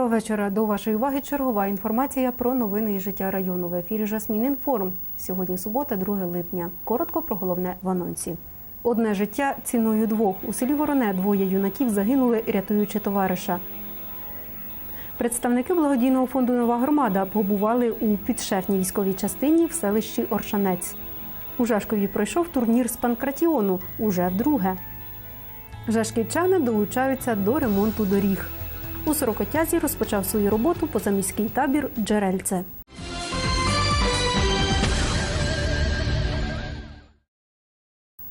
Доброго вечора. До вашої уваги чергова інформація про новини і життя району. В ефірі Жасмін Інформ. Сьогодні субота, 2 липня. Коротко про головне в анонсі. Одне життя ціною двох. У селі Вороне двоє юнаків загинули, рятуючи товариша. Представники благодійного фонду Нова громада побували у підшефній військовій частині в селищі Оршанець. У Жашкові пройшов турнір з панкратіону уже вдруге. Жашківчани долучаються до ремонту доріг. У Сорокотязі розпочав свою роботу позаміський табір Джерельце.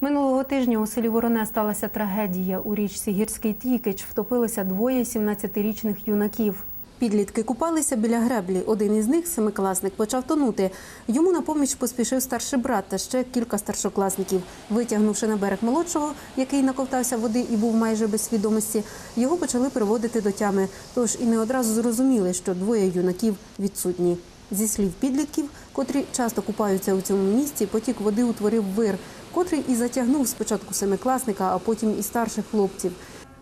Минулого тижня у селі Вороне сталася трагедія. У річці Гірський Тікич втопилися двоє 17-річних юнаків. Підлітки купалися біля греблі. Один із них, семикласник, почав тонути. Йому на поміч поспішив старший брат та ще кілька старшокласників. Витягнувши на берег молодшого, який наковтався води і був майже без свідомості, його почали приводити до тями. Тож і не одразу зрозуміли, що двоє юнаків відсутні. Зі слів підлітків, котрі часто купаються у цьому місці, потік води утворив вир, котрий і затягнув спочатку семикласника, а потім і старших хлопців.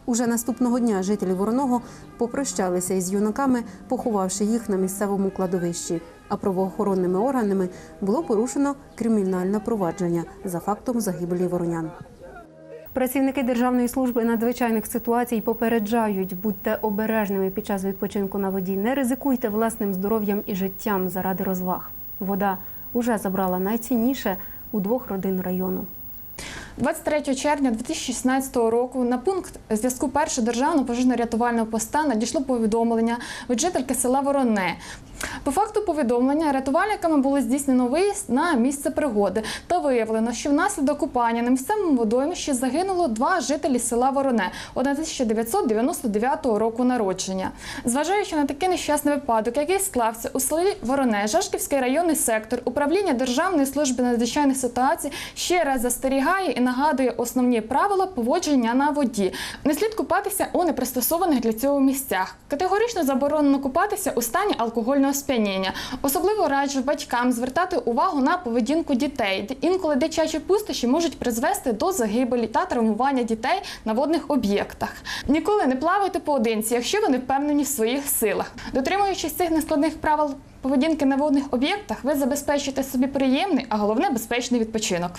Уже наступного дня жителі Вороного попрощалися із юнаками, поховавши їх на місцевому кладовищі. А правоохоронними органами було порушено кримінальне провадження за фактом загибелі воронян. Працівники Державної служби надзвичайних ситуацій попереджають, будьте обережними під час відпочинку на воді. Не ризикуйте власним здоров'ям і життям заради розваг. Вода уже забрала найцінніше у двох родин району. 23 червня 2016 року на пункт зв'язку першого державного пожежно-рятувального поста надійшло повідомлення від жительки села Вороне. По факту повідомлення рятувальниками було здійснено виїзд на місце пригоди та виявлено, що внаслідок купання на місцевому водоймищі загинуло два жителі села Вороне 1999 року народження. Зважаючи на такий нещасний випадок, який склався у селі Вороне, Жашківський районний сектор управління Державної служби надзвичайних ситуацій ще раз застерігає і нагадує основні правила поводження на воді. Не слід купатися у непристосованих для цього місцях. Категорично заборонено купатися у стані алкогольного сп'яніння. Особливо раджу батькам звертати увагу на поведінку дітей. Інколи дитячі пустощі можуть призвести до загибелі та травмування дітей на водних об'єктах. Ніколи не плавайте поодинці, якщо ви не впевнені в своїх силах. Дотримуючись цих нескладних правил поведінки на водних об'єктах, ви забезпечите собі приємний, а головне безпечний відпочинок.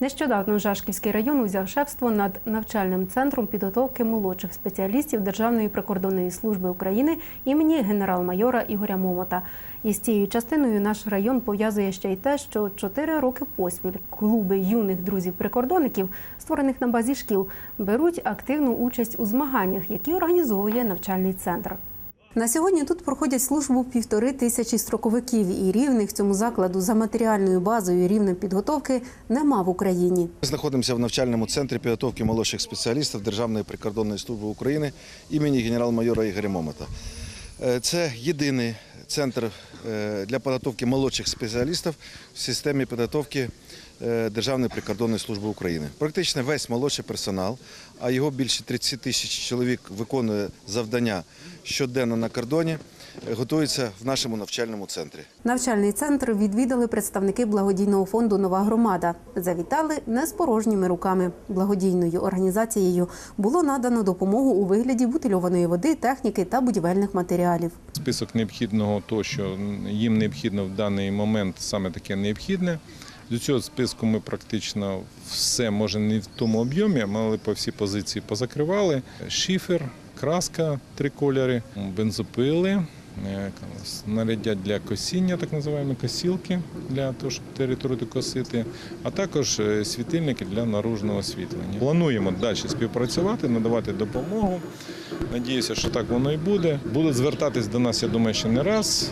Нещодавно Жашківський район узяв шефство над навчальним центром підготовки молодших спеціалістів Державної прикордонної служби України імені генерал-майора Ігоря Момота. І з цією частиною наш район пов'язує ще й те, що чотири роки поспіль клуби юних друзів-прикордонників, створених на базі шкіл, беруть активну участь у змаганнях, які організовує навчальний центр. На сьогодні тут проходять службу півтори тисячі строковиків, і рівних цьому закладу за матеріальною базою рівнем підготовки нема в Україні. Ми знаходимося в навчальному центрі підготовки молодших спеціалістів Державної прикордонної служби України імені генерал-майора Ігоря Момота. Е, Це єдиний центр е, для підготовки молодших спеціалістів в системі підготовки Державної прикордонної служби України. Практично весь молодший персонал, а його більше 30 тисяч чоловік виконує завдання щоденно на кордоні, е, готується в нашому навчальному центрі. Навчальний центр відвідали представники благодійного фонду Нова громада. Завітали не з порожніми руками. Благодійною організацією було надано допомогу у вигляді бутильованої води, техніки та будівельних матеріалів. список необхідного, то що їм необхідно в даний момент саме таке необхідне. До цього списку ми практично все, може не в тому об'ємі, але по всі позиції позакривали. Шифер, краска, три кольори, бензопили, е, знаряддя для косіння, так називаємо косілки для того, щоб територію косити, а також е, світильники для наружного освітлення. Плануємо далі співпрацювати, надавати допомогу. Надіюся, що так воно і буде. Будуть звертатись до нас, я думаю, ще не раз,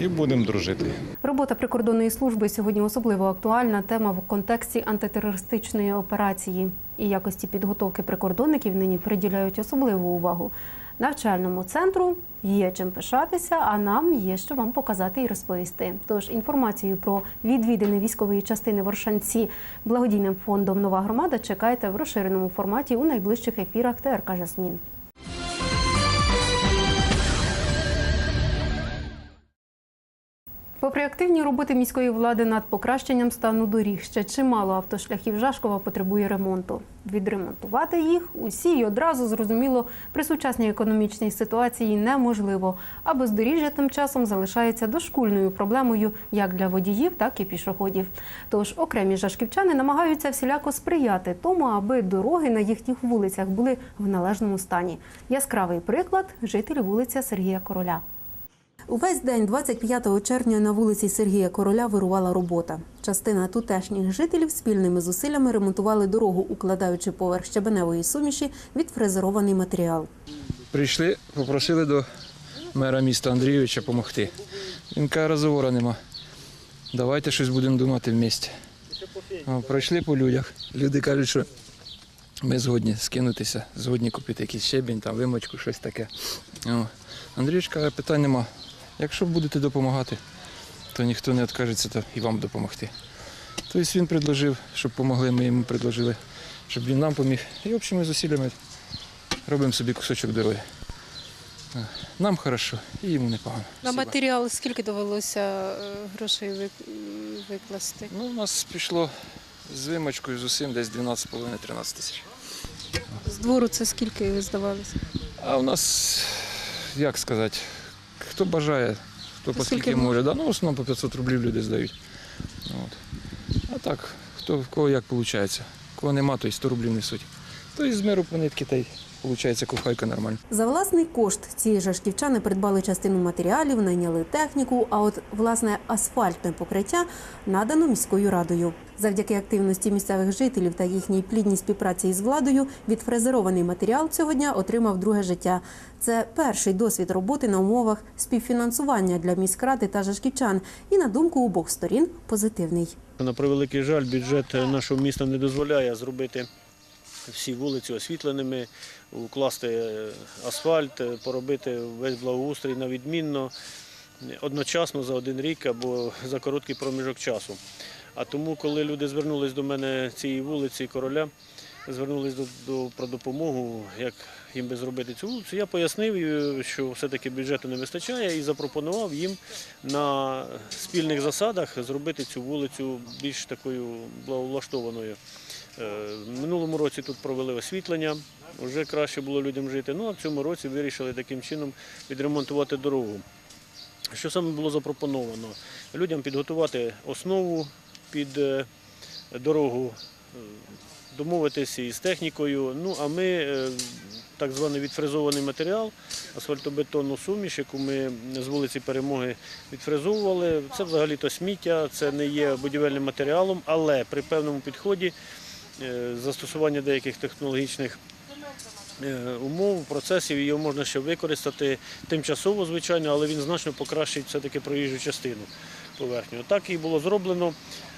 і будемо дружити. Робота прикордонної служби сьогодні особливо актуальна тема в контексті антитерористичної операції і якості підготовки прикордонників нині приділяють особливу увагу. Навчальному центру є чим пишатися, а нам є що вам показати і розповісти. Тож інформацію про відвідини військової частини Воршанці благодійним фондом Нова громада чекайте в розширеному форматі у найближчих ефірах ТРК Жасмін. Попри активні роботи міської влади над покращенням стану доріг, ще чимало автошляхів Жашкова потребує ремонту. Відремонтувати їх усі й одразу зрозуміло при сучасній економічній ситуації неможливо, а бездоріжжя тим часом залишається дошкульною проблемою як для водіїв, так і пішоходів. Тож окремі жашківчани намагаються всіляко сприяти тому, аби дороги на їхніх вулицях були в належному стані. Яскравий приклад жителі вулиця Сергія Короля. Увесь день 25 червня на вулиці Сергія Короля вирувала робота. Частина тутешніх жителів спільними зусиллями ремонтували дорогу, укладаючи поверх щебеневої суміші відфрезерований матеріал. Прийшли, попросили до мера міста Андрійовича допомогти. Він каже, розговору нема. Давайте щось будемо думати в місті. Пройшли по людях. Люди кажуть, що ми згодні скинутися, згодні купити якийсь щебінь, там, вимочку, щось таке. Андрійович каже, питань нема. Якщо будете допомагати, то ніхто не відкажеться то і вам допомогти. Тобто він предложив, щоб допомогли, ми йому предложили, щоб він нам поміг. І общими зусиллями робимо собі кусочок дороги. Нам хорошо, і йому непогано. На матеріал скільки довелося е, грошей викласти? Ну, у нас пішло з вимочкою, з усім десь 12,5-13 тисяч. З двору це скільки ви здавалися? А у нас, як сказати, хто бажає, хто по Скільки може. Да? Ну, в основному по 500 рублів люди здають. От. А так, хто в кого як виходить. Кого нема, то й 100 рублів несуть. То і з миру по нитки, та й виходить кухайка нормально. За власний кошт ці жашківчани придбали частину матеріалів, найняли техніку. А от власне асфальтне покриття надано міською радою. Завдяки активності місцевих жителів та їхній плідній співпраці із владою, відфрезерований матеріал цього дня отримав друге життя. Це перший досвід роботи на умовах співфінансування для міськради та жашківчан. І на думку обох сторін позитивний. На превеликий жаль, бюджет нашого міста не дозволяє зробити всі вулиці освітленими, укласти е, асфальт, е, поробити весь благоустрій на відмінно одночасно за один рік або за короткий проміжок часу. А тому, коли люди звернулись до мене цієї вулиці короля, звернулись до, до, про допомогу, як їм би зробити цю вулицю, я пояснив, е, що все-таки бюджету не вистачає і запропонував їм на спільних засадах зробити цю вулицю більш такою благовлаштованою. Е, минулому році тут провели освітлення, вже краще було людям жити. Ну а в цьому році вирішили таким чином відремонтувати дорогу. Що саме було запропоновано? Людям підготувати основу під е, дорогу, е, домовитися із технікою. Ну а ми е, так званий відфрезований матеріал, асфальтобетонну суміш, яку ми з вулиці Перемоги відфрезовували. Це взагалі-то сміття, це не є будівельним матеріалом, але при певному підході застосування деяких технологічних умов, процесів його можна ще використати тимчасово, звичайно, але він значно покращить все-таки проїжджу частину поверхню. Так і було зроблено.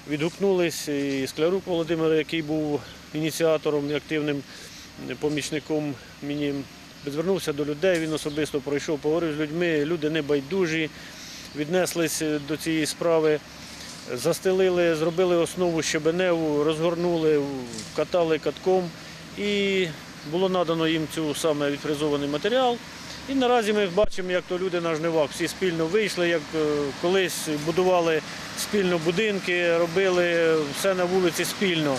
Відгукнулись і Склярук Володимир, який був ініціатором і активним помічником мені. Звернувся до людей, він особисто пройшов, поговорив з людьми. Люди не байдужі, віднеслись до цієї справи, застелили, зробили основу щебеневу, розгорнули, катали катком і було надано їм цю саме відфрезований матеріал. І наразі ми бачимо, як то люди на жнивах всі спільно вийшли, як е, колись будували спільно будинки, робили все на вулиці спільно.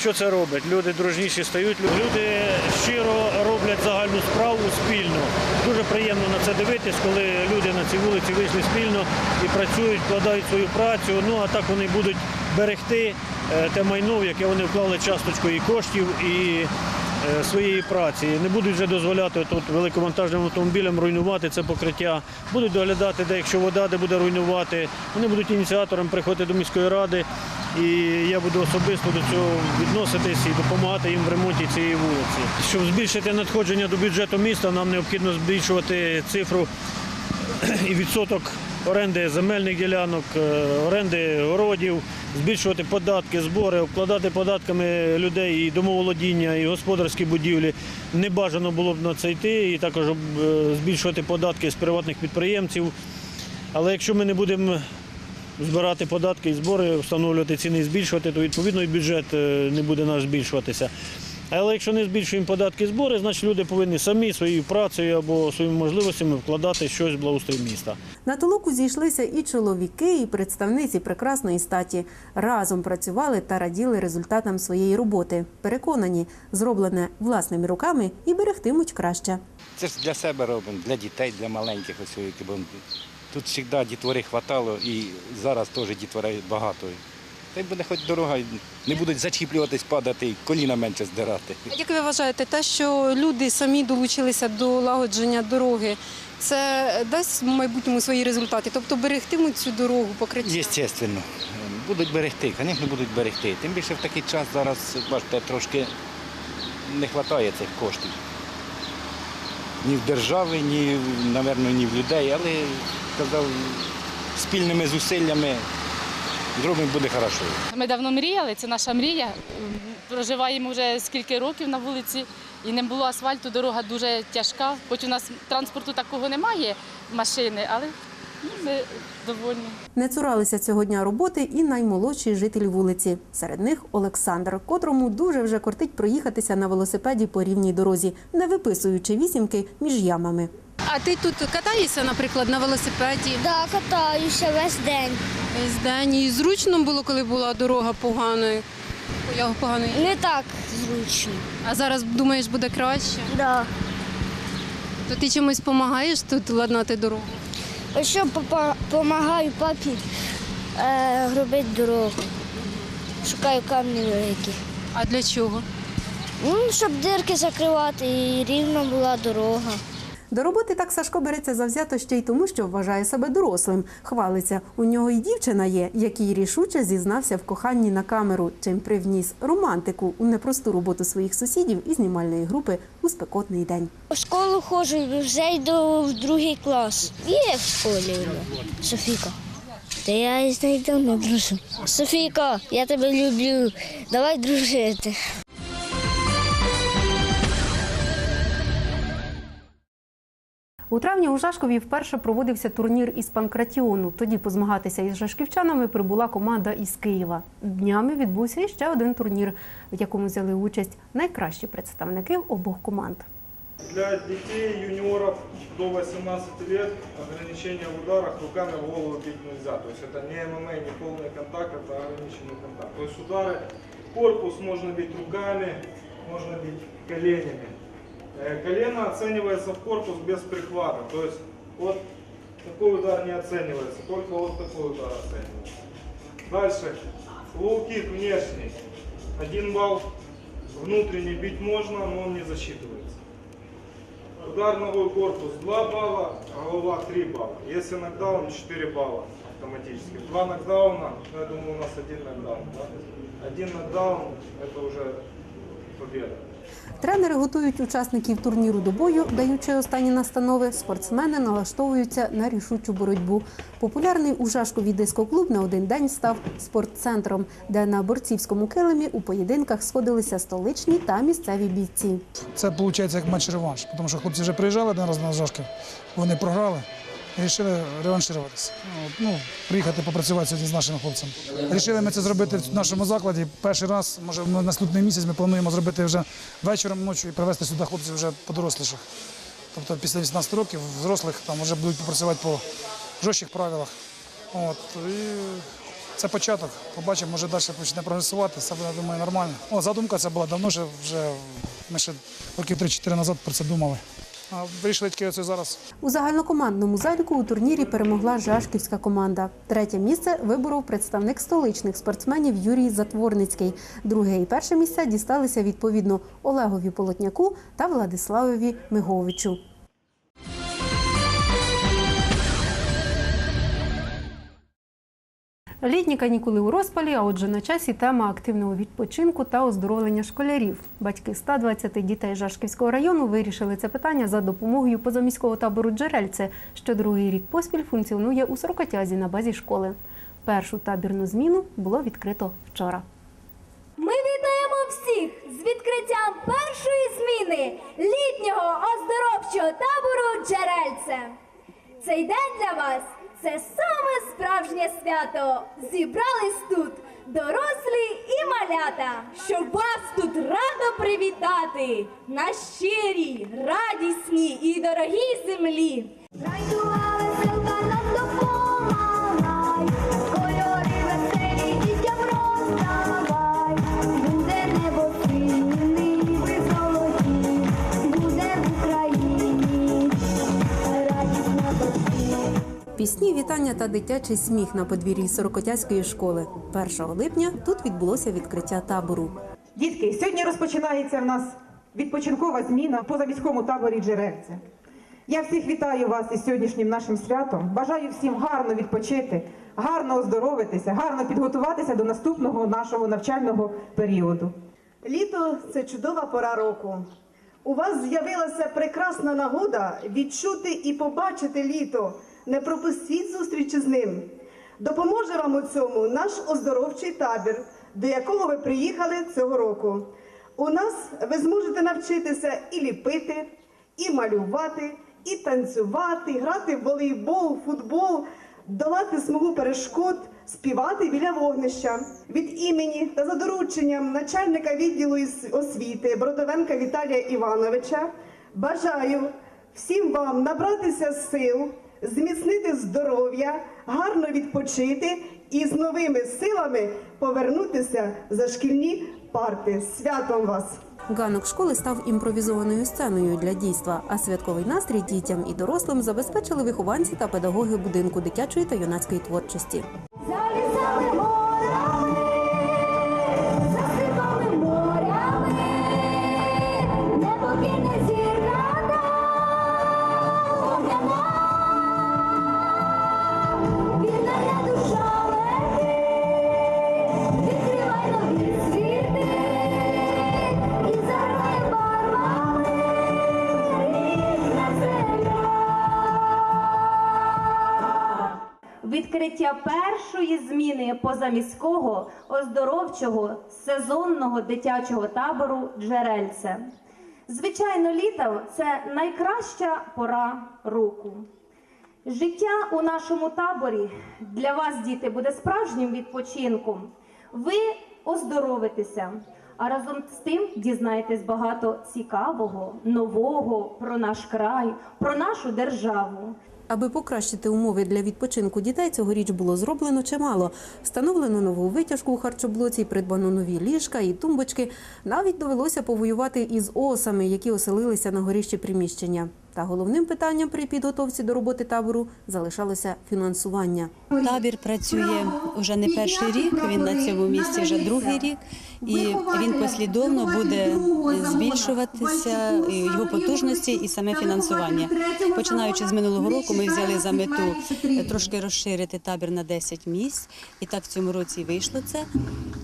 Що це робить? Люди дружніші стають, люди щиро роблять загальну справу спільно. Дуже приємно на це дивитись, коли люди на цій вулиці вийшли спільно і працюють, вкладають свою працю. Ну а так вони будуть берегти е, те майно, в яке вони вклали часточку і коштів, і своєї праці. Не будуть вже дозволяти тут великовантажним автомобілям руйнувати це покриття. Будуть доглядати, де якщо вода де буде руйнувати. Вони будуть ініціатором приходити до міської ради. І я буду особисто до цього відноситись і допомагати їм в ремонті цієї вулиці. Щоб збільшити надходження до бюджету міста, нам необхідно збільшувати цифру і відсоток оренди земельних ділянок, е, оренди городів, збільшувати податки, збори, обкладати податками людей і домоволодіння, і господарські будівлі. Не бажано було б на це йти, і також е, збільшувати податки з приватних підприємців. Але якщо ми не будемо збирати податки і збори, встановлювати ціни і збільшувати, то відповідно і бюджет е, не буде наш збільшуватися. Але якщо не збільшуємо податки і збори, значить люди повинні самі своєю працею або своїми можливостями вкладати щось в благоустрій міста. На толоку зійшлися і чоловіки, і представниці прекрасної статі. Разом працювали та раділи результатам своєї роботи. Переконані, зроблене власними руками і берегтимуть краще. Це ж для себе робимо, для дітей, для маленьких ось які бо Тут завжди дітвори хватало і зараз теж дітворей багато. Та й буде хоч дорога, не будуть зачіплюватись, падати, і коліна менше здирати. Як ви вважаєте, те, що люди самі долучилися до лагодження дороги, це дасть в майбутньому свої результати? Тобто берегтимуть цю дорогу покриття? Єстественно. Будуть берегти, звісно, будуть берегти. Тим більше в такий час зараз, бачите, трошки не вистачає цих коштів. Ні в держави, ні, напевно, ні в людей, але казав, спільними зусиллями зробимо буде хорошо. Ми давно мріяли, це наша мрія. Проживаємо вже скільки років на вулиці і не було асфальту, дорога дуже тяжка. Хоч у нас транспорту такого немає, машини, але ну, ми довольні. Не цуралися цього дня роботи і наймолодші жителі вулиці. Серед них Олександр, котрому дуже вже кортить проїхатися на велосипеді по рівній дорозі, не виписуючи вісімки між ямами. А ти тут катаєшся, наприклад, на велосипеді Да, катаюся весь день. весь день? І зручно було, коли була дорога поганою? Поганою. Не так зручно. А зараз думаєш, буде краще? Да. То ти чимось допомагаєш тут ладнати дорогу? Що допомагаю папі е, робити дорогу. Шукаю камні великі. А для чого? Ну, щоб дирки закривати і рівно була дорога. До роботи так Сашко береться завзято ще й тому, що вважає себе дорослим. Хвалиться, у нього й дівчина є, який рішуче зізнався в коханні на камеру, чим привніс романтику у непросту роботу своїх сусідів і знімальної групи у спекотний день. В школу ходжу, вже йду в другий клас. Є в школі Софіка. Та я із нею давно дружу. Софійка, я тебе люблю. Давай дружити. У травні у Жашкові вперше проводився турнір із панкратіону. Тоді позмагатися із жашківчанами прибула команда із Києва. Днями відбувся іще один турнір, в якому взяли участь найкращі представники обох команд. Для детей, юниоров до 18 лет ограничения в ударах руками в голову бить нельзя. То есть это не ММА, не полный контакт, это ограниченный контакт. То есть удары в корпус можно бить руками, можно бить коленями. Э, Колено оценивается в корпус без прихвата. То есть вот такой удар не оценивается, только вот такой удар оценивается. Дальше. Лоу-кик внешний. Один балл внутренний бить можно, но он не засчитывается. Удар ногой корпус 2 балла, голова 3 балла. Если нокдаун 4 балла автоматически. Два нокдауна, я думаю, у нас один нокдаун. Да? Один нокдаун это уже победа. Тренери готують учасників турніру до бою, даючи останні настанови. Спортсмени налаштовуються на рішучу боротьбу. Популярний у Жашкові дискоклуб на один день став спортцентром, де на борцівському килимі у поєдинках сходилися столичні та місцеві бійці. Це виходить як матч-реванш, тому що хлопці вже приїжджали один раз на Жашків, вони програли вирішили реваншируватися. Ну, приїхати попрацювати сьогодні з нашими хлопцями. Рішили ми це зробити в нашому закладі. Перший раз, може, на наступний місяць ми плануємо зробити вже вечором ночі і привезти сюди хлопців вже подоросліших. Тобто після 18 років взрослих там вже будуть попрацювати по жорстких правилах. От, і це початок. Побачимо, може далі почне прогресувати. Це буде, думаю, нормально. О, задумка це була давно, вже, вже ми ще років 3-4 назад про це думали. А вирішили тільки оце зараз. У загальнокомандному заліку у турнірі перемогла Жашківська команда. Третє місце виборов представник столичних спортсменів Юрій Затворницький. Друге і перше місця дісталися відповідно Олегові Полотняку та Владиславові Миговичу. Літні канікули у розпалі, а отже на часі тема активного відпочинку та оздоровлення школярів. Батьки 120 дітей Жашківського району вирішили це питання за допомогою позаміського табору Джерельце, що другий рік поспіль функціонує у Сорокотязі на базі школи. Першу табірну зміну було відкрито вчора. Ми вітаємо всіх з відкриттям першої зміни літнього оздоровчого табору Джерельце. Цей день для вас це саме справжнє свято. Зібрались тут дорослі і малята, щоб вас тут радо привітати на щирій, радісній і дорогій землі. Райдуга Пісні, вітання та дитячий сміх на подвір'ї Сорокотязької школи. 1 липня тут відбулося відкриття табору. Дітки, сьогодні розпочинається в нас відпочинкова зміна в позаміському таборі Джерельце. Я всіх вітаю вас із сьогоднішнім нашим святом. Бажаю всім гарно відпочити, гарно оздоровитися, гарно підготуватися до наступного нашого навчального періоду. Літо це чудова пора року. У вас з'явилася прекрасна нагода відчути і побачити літо. Не пропустіть зустрічі з ним. Допоможе вам у цьому наш оздоровчий табір, до якого ви приїхали цього року. У нас ви зможете навчитися і ліпити, і малювати, і танцювати, грати в волейбол, футбол, долати смугу перешкод, співати біля вогнища. Від імені та за дорученням начальника відділу освіти Бродовенка Віталія Івановича бажаю всім вам набратися сил, зміцнити здоров'я, гарно відпочити і з новими силами повернутися за шкільні парти. Святом вас! Ганок школи став імпровізованою сценою для дійства, а святковий настрій дітям і дорослим забезпечили вихованці та педагоги будинку дитячої та юнацької творчості. Відкриття першої зміни позаміського оздоровчого сезонного дитячого табору Джерельце. Звичайно, літо це найкраща пора року. Життя у нашому таборі для вас, діти, буде справжнім відпочинком. Ви оздоровитеся, а разом з тим дізнаєтесь багато цікавого, нового про наш край, про нашу державу. Аби покращити умови для відпочинку дітей, цьогоріч було зроблено чимало. Встановлено нову витяжку у харчоблоці, придбано нові ліжка і тумбочки. Навіть довелося повоювати із осами, які оселилися на горіщі приміщення. Та головним питанням при підготовці до роботи табору залишалося фінансування. Табір працює вже не перший рік. Він на цьому місці вже другий рік, і він послідовно буде збільшуватися його потужності і саме фінансування. Починаючи з минулого року, ми взяли за мету трошки розширити табір на 10 місць, і так в цьому році вийшло це.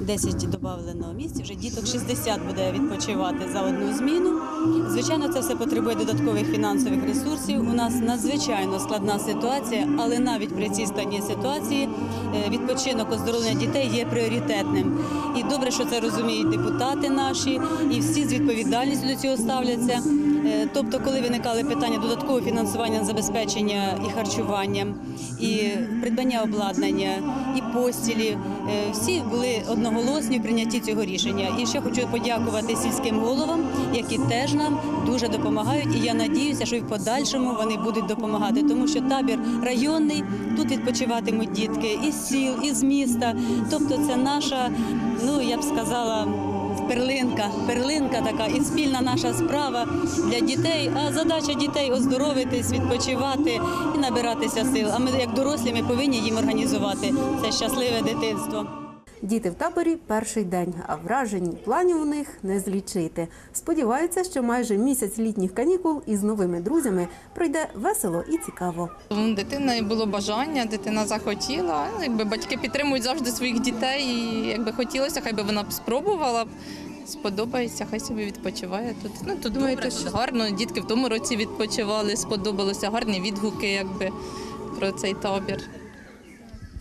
10 додано місць. Вже діток 60 буде відпочивати за одну зміну. Звичайно, це все потребує додаткових фінансових ресурсів. У нас надзвичайно складна ситуація, але навіть при цій складній ситуації е, відпочинок оздоровлення дітей є пріоритетним. І добре, що це розуміють депутати наші, і всі з відповідальністю до цього ставляться. Е, Тобто, коли виникали питання додаткового фінансування забезпечення і харчуванням, і придбання обладнання, і постілі, е, всі були одноголосні в прийнятті цього рішення. І ще хочу подякувати сільським головам, які теж нам дуже допомагають. І я надіюся, що і в подальшому вони будуть допомагати, тому що табір районний, тут відпочиватимуть дітки із сіл, із міста. Тобто, це наша, ну я б сказала. Перлинка, перлинка така і спільна наша справа для дітей. А задача дітей оздоровитись, відпочивати і набиратися сил. А ми, як дорослі, ми повинні їм організувати це щасливе дитинство. Діти в таборі перший день, а вражень планів у них не злічити. Сподіваються, що майже місяць літніх канікул із новими друзями пройде весело і цікаво. У дитини було бажання, дитина захотіла. Ну, Якби батьки підтримують завжди своїх дітей, і якби хотілося, хай би вона б спробувала. Сподобається, хай собі відпочиває тут. Ну тут добре, тут гарно. Дітки в тому році відпочивали, сподобалося гарні відгуки, якби про цей табір.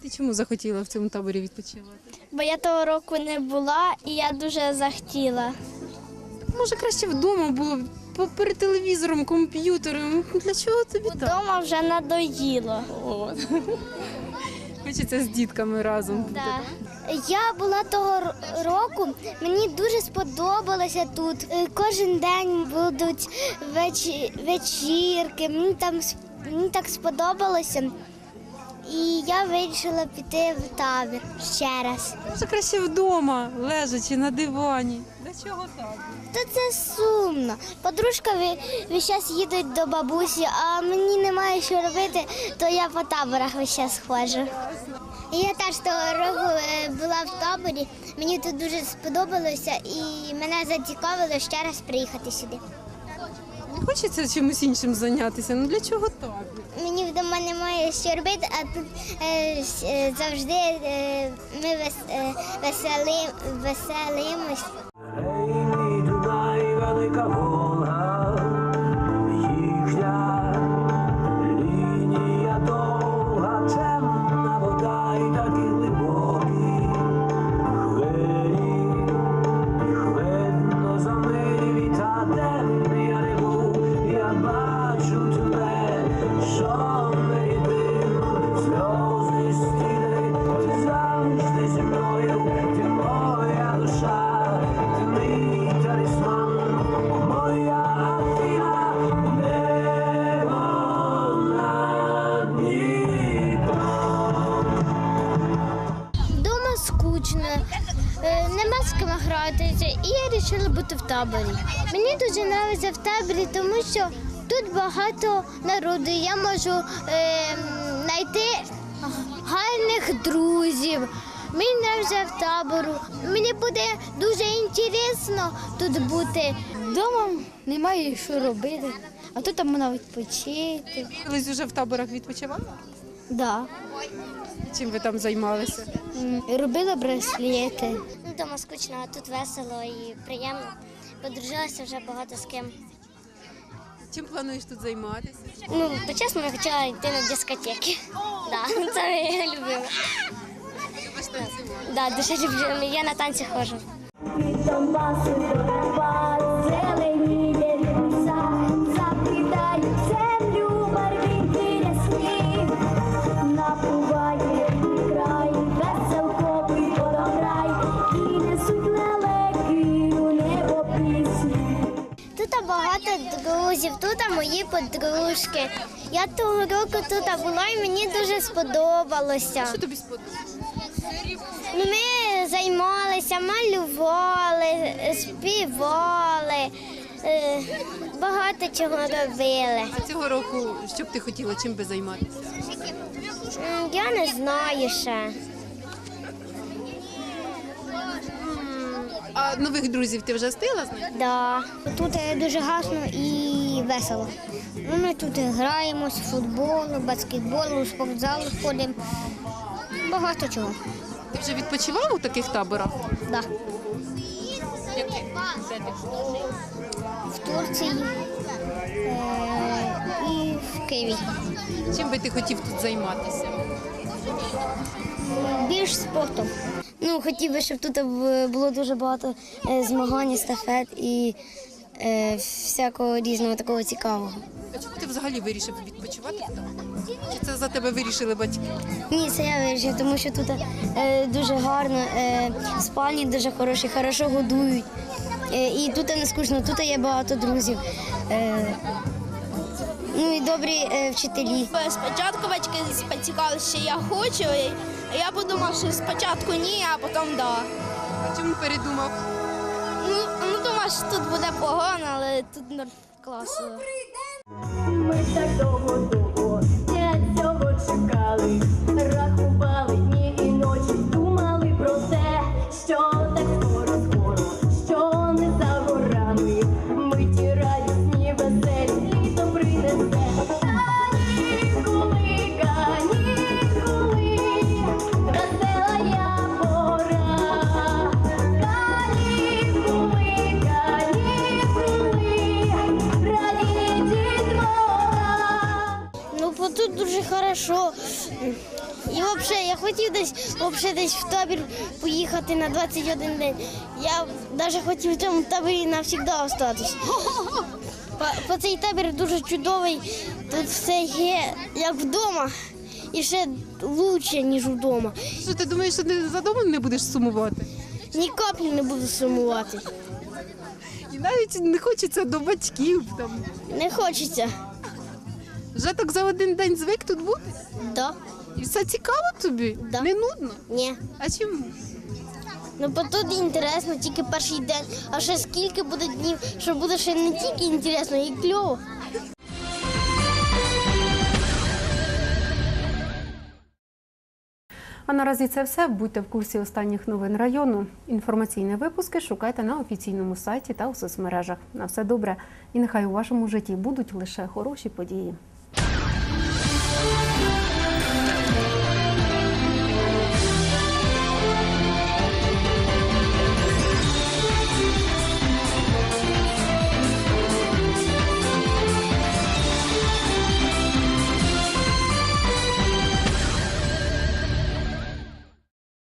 Ти чому захотіла в цьому таборі відпочивати? Бо я того року не була і я дуже захотіла. Може, краще вдома було по- перед телевізором, комп'ютером. Для чого тобі так? Вдома вже надоїло. хочеться з дітками разом. Да. Я була того р- року, мені дуже сподобалося тут. Е, Кожен день будуть вечі- вечірки. Мені там с- мені так сподобалося. І я вирішила піти в табір ще раз. Може краще вдома, лежачи на дивані. Для чого так? Та це сумно. Подружка весь час їдуть до бабусі, а мені немає що робити, то я по таборах весь час ходжу. Я теж того року е, була в таборі. Мені тут дуже сподобалося і мене зацікавило ще раз приїхати сюди. Не хочеться чимось іншим зайнятися. Ну для чого так? Мені вдома немає що робити, а тут завжди ми вес, весели, веселимось. Велика таборі. Мені дуже подобається в таборі, тому що тут багато народу. Я можу е, знайти гарних друзів. Мені подобається в табору. Мені буде дуже інтересно тут бути. Дома немає що робити, а тут можна відпочити. Колись вже в таборах відпочивали? Да. Чим ви там займалися? Робила браслети. Ну, дома скучно, а тут весело і приємно. Подружилася вже багато з ким. Чим плануєш тут займатися? Ну, почесно, я хотіла йти на дискотеки. Да, це я любила. Да, дуже люблю. Я на танці ходжу. Друзів, тут мої подружки. Я того року тут була і мені дуже сподобалося. Що тобі сподобалося? Ну, Ми займалися, малювали, співали, е, багато чого робили. А цього року що б ти хотіла, чим би займатися? Я не знаю ще. А нових друзів ти вже встигла знайти? Да. Тут е, дуже гарно і весело. Ну, Ми тут граємось в футбол, баскетбол, у спортзал ходимо. Багато чого. Ти вже відпочивала у таких таборах? Да. В Турції е, і в Києві. Чим би ти хотів тут займатися? Більш спортом. Ну, хотів би, щоб тут було дуже багато е, змагань, естафет і е, всякого різного такого цікавого. А чому ти взагалі вирішив відпочивати тут? Чи це за тебе вирішили батьки? Ні, це я вирішив, тому що тут е, дуже гарно, е, спальні дуже хороші, хорошо годують. Е, і тут не скучно, тут є багато друзів. Е, ну і добрі е, вчителі. Спочатку батьки поцікавили, що я хочу. і Я подумав, що спочатку ні, а потім да. А чому передумав? Ну, ну думаю, що тут буде погано, але тут нор- класно. Ми так довго довго я цього чекали, хотів десь, взагалі, десь в табір поїхати на 21 день. Я навіть хотів в цьому таборі навсігда остатись. Бо- Бо цей табір дуже чудовий, тут все є як вдома. І ще краще, ніж вдома. Що ти думаєш, що ти за домом не будеш сумувати? Ні каплі не буду сумувати. І навіть не хочеться до батьків там. Не хочеться. Вже так за один день звик тут бути? Да. І все цікаво тобі? Да. Не нудно? Ні. А чому? Ну, бо тут інтересно тільки перший день, а ще скільки буде днів, що буде ще не тільки інтересно, і кльово. А наразі це все. Будьте в курсі останніх новин району. Інформаційні випуски шукайте на офіційному сайті та у соцмережах. На все добре. І нехай у вашому житті будуть лише хороші події.